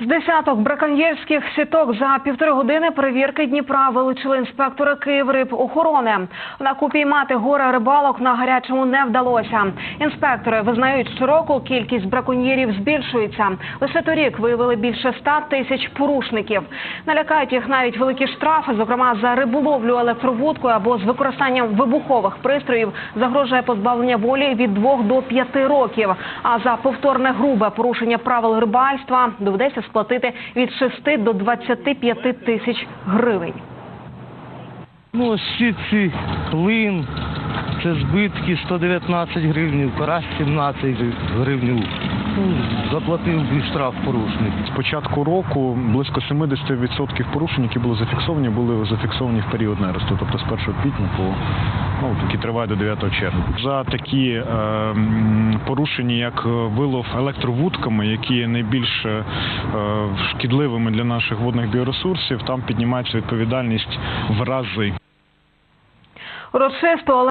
З десяток браконьєрських сіток за півтори години перевірки Дніпра вилучили інспектори Київрибохорони. Однак упіймати горе рибалок на гарячому не вдалося. Інспектори визнають, що року кількість браконьєрів збільшується. Лише торік виявили більше ста тисяч порушників. Налякають їх навіть великі штрафи, зокрема за риболовлю електровудкою або з використанням вибухових пристроїв загрожує позбавлення волі від двох до п'яти років. А за повторне грубе порушення правил рибальства доведеться сплатити від 6 до 25 тисяч гривень. Ну, всі ці лин, це збитки 119 гривень, карась 17 гривень. Ну, заплатив би штраф порушник. З початку року близько 70% порушень, які були зафіксовані, були зафіксовані в період нересту, тобто з 1 квітня по ну, який триває до 9 червня. За такі е, порушення, як е, вилов електровудками, які є найбільш е, шкідливими для наших водних біоресурсів, там піднімається відповідальність в рази. Урочисто